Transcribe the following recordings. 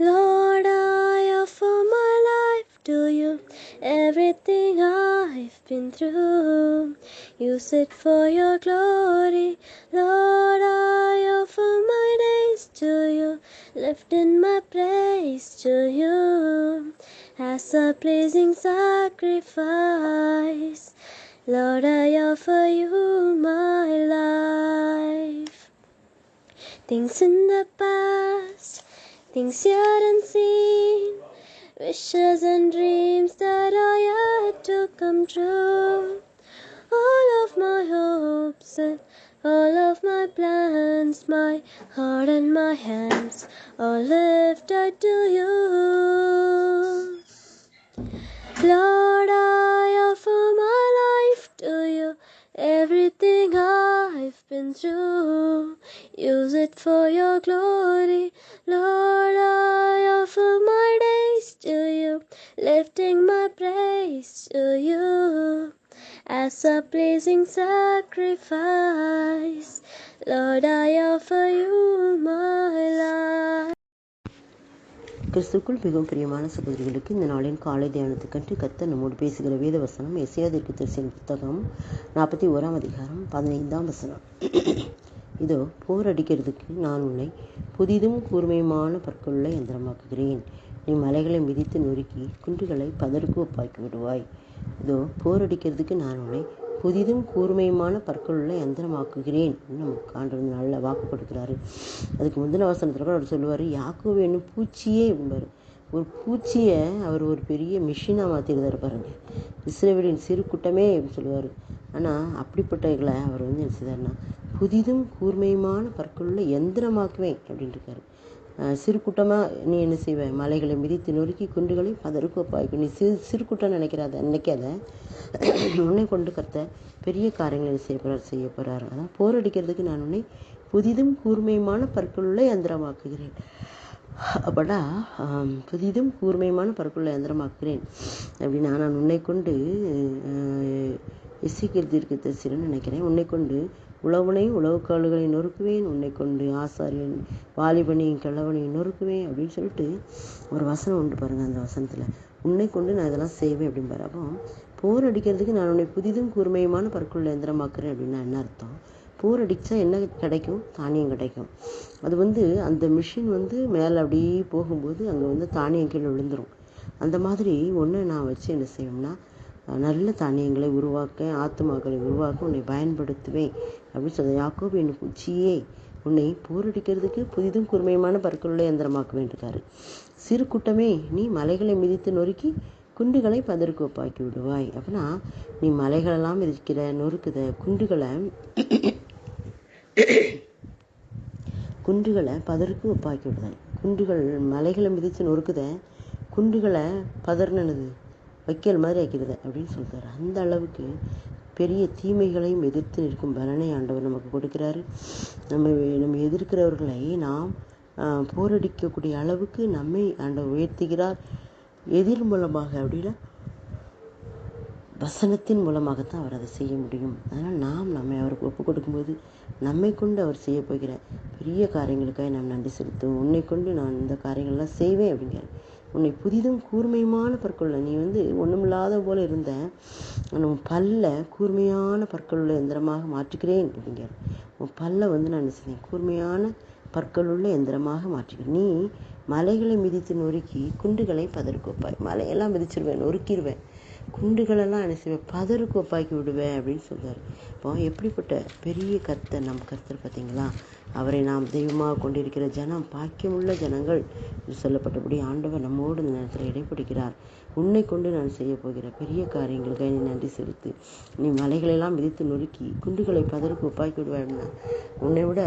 Lord, I offer my life to you. Everything I've been through, use it for your glory. Lord, I offer my days to you, lifting my praise to you as a pleasing sacrifice. Lord, I offer you my life. Things in the past, things yet unseen, wishes and dreams that are yet to come true. All of my hopes and all of my plans, my heart and my hands, all lifted to you. Lord, I offer my life to you. Everything I've been through, your glory. Lord, I offer my days to you, lifting my praise to you as a pleasing sacrifice. Lord, I offer you my life. கிறிஸ்துக்குள் மிகவும் பிரியமான சகோதரிகளுக்கு இந்த நாளின் காலை தியானத்துக்கன்று கத்த நம்மோடு பேசுகிற வேத வசனம் எசையாதிற்கு தரிசன புத்தகம் நாற்பத்தி ஓராம் அதிகாரம் பதினைந்தாம் வசனம் இதோ போர் அடிக்கிறதுக்கு நான் உன்னை புதிதும் கூர்மையுமான பற்களுள்ள எந்திரமாக்குகிறேன். நீ மலைகளை மிதித்து நொறுக்கி குன்றுகளை பதருக்கு ஒப்பாக்கி விடுவாய். இதோ போர் அடிக்கிறதுக்கு நான் உன்னை புதிதும் கூர்மையுமான பற்களுள்ள யந்திரமாக்குகிறேன் நமக்கு ஆண்டவர் நல்ல வாக்கு கொடுக்குறாரு. அதுக்கு முந்தின வசனத்தில் கூட அவர் சொல்லுவார் யாக்கோவே என்னும் பூச்சியே என்பார் ஒரு பூச்சியை அவர் ஒரு பெரிய மிஷினாக மாற்றிருந்தார் பாருங்கள் இஸ்ரேவேலின் சிறு கூட்டமே அப்படின்னு சொல்லுவார். ஆனால் அப்படிப்பட்டவர்களை அவர் வந்து என்ன செய்தார்னா புதிதும் கூர்மையுமான பற்களுள்ள எந்திரமாக்குவேன் அப்படின்ட்டு இருக்காரு. சிறு கூட்டமாக நீ என்ன செய்வேன் மலைகளை மிதித்து நொறுக்கி குண்டுகளை பதருக்கு ஒப்பாய்க்கும் நீ சிறு சிறு கூட்டம் நினைக்கிறாத நினைக்காத. உன்னை கொண்டு கத்த பெரிய காரியங்களை செய்ய போகிறார் செய்ய போகிறார் அதான் போர் அடிக்கிறதுக்கு நான் உன்னை புதிதும் கூர்மையுமான பற்களுள்ள யந்திரமாக்குகிறேன் அப்படா புதிதும் கூர்மையுமான பற்களுள்ள யந்திரமாக்குகிறேன் அப்படின்னா நான் உன்னை கொண்டு இசைக்கிறது இருக்க நினைக்கிறேன். உன்னை கொண்டு உழவனையும் உழவுக்காலுகளை நொறுக்குவேன். உன்னை கொண்டு ஆசாரியன் வாலிபனையும் கிழவனையும் நொறுக்குவேன் அப்படின்னு சொல்லிட்டு ஒரு வசனம் உண்டு பாருங்க அந்த வசனத்தில். உன்னை கொண்டு நான் இதெல்லாம் செய்வேன் அப்படிம்பாரு. அப்போ போர் அடிக்கிறதுக்கு நான் உன்னை புதிதும் கூர்மையுமான பற்களுள்ள எந்திரமாக்குறேன் அப்படின்னா என்ன அர்த்தம்? போர் அடித்தா என்ன கிடைக்கும்? தானியம் கிடைக்கும். அது வந்து அந்த மிஷின் வந்து மேலே அப்படியே போகும்போது அங்கே வந்து தானியம் கீழே விழுந்துரும். அந்த மாதிரி ஒன்று நான் வச்சு என்ன செய்வேன்னா நல்ல தானியங்களை உருவாக்க ஆத்துமாக்களை உருவாக்க உன்னை பயன்படுத்துவேன். அப்படின்னு சொல்ல யாக்கோபு என் பூச்சியே உன்னை போரடிக்கிறதுக்கு புதிதும் கூர்மையுமான பற்களுள்ள எந்திரமாக்க வேண்டியிருக்காரு சிறு கூட்டமே நீ மலைகளை மிதித்து நொறுக்கி குண்டுகளை பதற்கு ஒப்பாக்கி விடுவாய். அப்படின்னா நீ மலைகளெல்லாம் மிதிக்கிற நொறுக்குத குண்டுகளை குன்றுகளை பதருக்கு ஒப்பாக்கி விடுதேன். குன்றுகள் மலைகளை மிதித்து நொறுக்குதேன் குன்றுகளை பதறினது வைக்கல் மாதிரி ஆக்கிடுது அப்படின்னு சொல்கிறாரு அந்த அளவுக்கு பெரிய தீமைகளையும் எதிர்த்து நிற்கும் பலனை ஆண்டவர் நமக்கு கொடுக்கிறாரு. நம்ம நம்ம எதிர்க்கிறவர்களை நாம் போரடிக்கக்கூடிய அளவுக்கு நம்மை ஆண்டவர் உயர்த்துகிறார். எதிர் மூலமாக அப்படின்னா வசனத்தின் மூலமாகத்தான் அவர் அதை செய்ய முடியும். அதனால் நாம் நம்மை அவருக்கு ஒப்பு கொடுக்கும்போது நம்மை கொண்டு அவர் செய்ய போகிற பெரிய காரியங்களுக்காக நாம் நன்றி செலுத்துவோம். உன்னை கொண்டு நான் இந்த காரியங்கள்லாம் செய்வேன் அப்படிங்கிறார். உன்னை புதிதும் கூர்மையுமான பற்களுள்ள நீ வந்து ஒன்றுமில்லாத போல இருந்த உன் பல்ல கூர்மையான பற்களுள்ள எந்திரமாக மாற்றுகிறேன் அப்படிங்கிறார். உன் பல்ல வந்து நான் செய்வேன்? கூர்மையான பற்களுள்ள எந்திரமாக மாற்றுகிறேன். நீ மலைகளை மிதித்து நொறுக்கி குண்டுகளை பதருக்கு மலையெல்லாம் மிதிச்சிருவேன் நொறுக்கிடுவேன் குண்டுகளெல்லாம் என்ன செய்வேன்? பதருக்கு ஒப்பாக்கி விடுவேன் அப்படின்னு சொல்கிறார் இப்போ எப்படிப்பட்ட பெரிய கர்த்தர் நம் கர்த்தர் பார்த்தீங்களா? அவரை நாம் தெய்வமாக கொண்டிருக்கிற ஜனம் பாக்கியமுள்ள ஜனங்கள் என்று சொல்லப்பட்டபடி ஆண்டவர் நம்மோடு இந்த நேரத்தில் இடைப்படுகிறார் உன்னை கொண்டு நான் செய்ய போகிற பெரிய காரியங்களுக்காக நீ நன்றி செலுத்து. நீ மலைகளெல்லாம் மிதித்து நொறுக்கி குண்டுகளை பதருக்கு ஒப்பாக்கி விடுவேன்னா உன்னை விட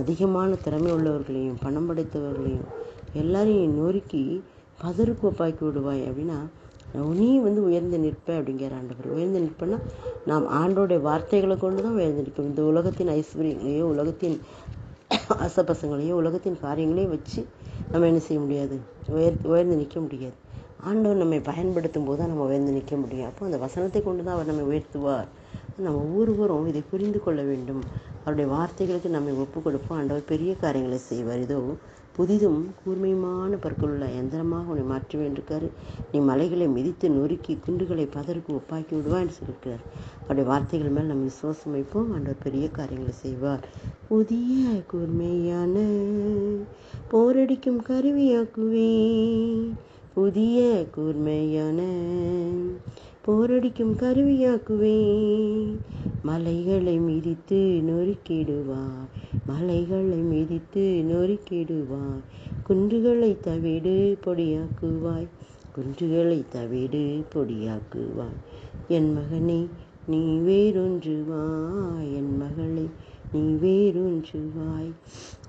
அதிகமான திறமை உள்ளவர்களையும் பணம் படைத்தவர்களையும் எல்லாரையும் நொறுக்கி பதருக்கு ஒப்பாக்கி விடுவாய் அப்படின்னா நீ வந்து உயர்ந்து நிற்ப அப்படிங்கிற ஆண்டவர். உயர்ந்து நிற்பன்னா நாம் ஆண்டோடைய வார்த்தைகளை கொண்டு தான் உயர்ந்து நிற்போம். இந்த உலகத்தின் ஐஸ்வர்யங்களையோ உலகத்தின் ஆசைப்பசங்களையோ உலகத்தின் காரியங்களையும் வச்சு நம்ம என்ன செய்ய முடியாது? உயர் உயர்ந்து நிற்க முடியாது. ஆண்டவர் நம்மை பயன்படுத்தும் போது தான் நம்ம உயர்ந்து நிற்க முடியும். அப்போ அந்த வசனத்தை கொண்டு தான் அவர் நம்மை உயர்த்துவார். நம்ம ஒவ்வொருவரும் இதை புரிந்து கொள்ள வேண்டும். அவருடைய வார்த்தைகளுக்கு நம்மை ஒப்பு கொடுப்போம். ஆண்டவர் பெரிய காரியங்களை செய்வார். இதோ புதிதும் கூர்மையுமான பற்களுள்ள எந்திரமாக உன்னை மாற்றுவேன் இருக்காரு நீ மலைகளை மிதித்து நொறுக்கி குண்டுகளை பதருக்கு ஒப்பாக்கி விடுவான்னு சொல்லியிருக்கிறார். அவருடைய வார்த்தைகள் மேல் நம்ம விசுவாசம் வைப்போம். ஆண்டவர் பெரிய காரியங்களை செய்வார். புதிய கூர்மையான போரடிக்கும் கருவியாக்குவேன். புதிய கூர்மையான போரடிக்கும் கருவியாக்குவேன். மலைகளை மிதித்து நொறுக்கிடுவார். மலைகளை மிதித்து நொறுக்கிடுவார். குன்றுகளை தவிடு பொடியாக்குவாய். குன்றுகளை தவிடு பொடியாக்குவாய். என் மகனே நீ வேறொன்றுவாய் என் மகளை நீ வேறொன்றுவாய்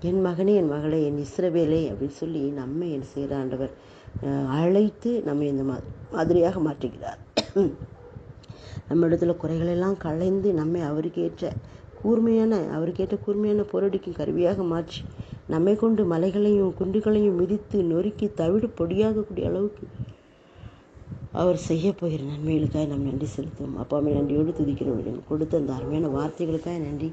என் மகனே என் மகளை என் இஸ்ரவேலே அப்படின்னு சொல்லி நம்மை என் செய்கிற ஆண்டவர் அழைத்து நம்மை இந்த மாதிரி மாதிரியாக மாற்றுகிறார். நம்ம இடத்துல குறைகளெல்லாம் களைந்து நம்மை அவருக்கேற்ற கூர்மையான அவருக்கு ஏற்ற கூர்மையான போரடிக்கும் கருவியாக மாற்றி நம்மை கொண்டு மலைகளையும் குண்டுகளையும் மிதித்து நொறுக்கி தவிடு பொடியாகக்கூடிய அளவுக்கு அவர் செய்ய போகிற நன்மைகளுக்காக நாம் நன்றி செலுத்துவோம். அப்பாவை நன்றியோடு துதிக்கிறோம். எனக்கு கொடுத்த அந்த அருமையான வார்த்தைகளுக்காக நன்றி.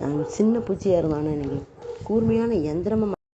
நான் சின்ன பூச்சியாக இருந்தானே எனக்கு கூர்மையான எந்திரமாக